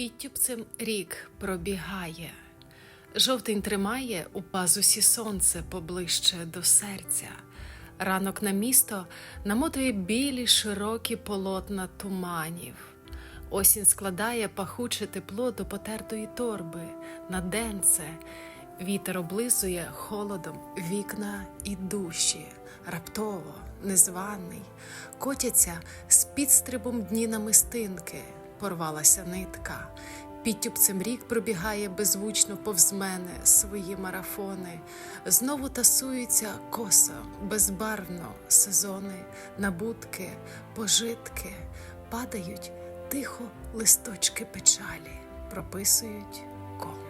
Підтюпцем рік пробігає, жовтень тримає у пазусі сонце поближче до серця. Ранок на місто намотує білі широкі полотна туманів. Осінь складає пахуче тепло до потертої торби на денце. Вітер облизує холодом вікна і душі, раптово, незваний, котяться з підстрибом дні намистинки, порвалася нитка. Підтюпцем рік пробігає беззвучно повз мене свої марафони. Знову тасуються косо, безбарвно сезони, набутки, пожитки, падають тихо листочки печалі, прописують коло.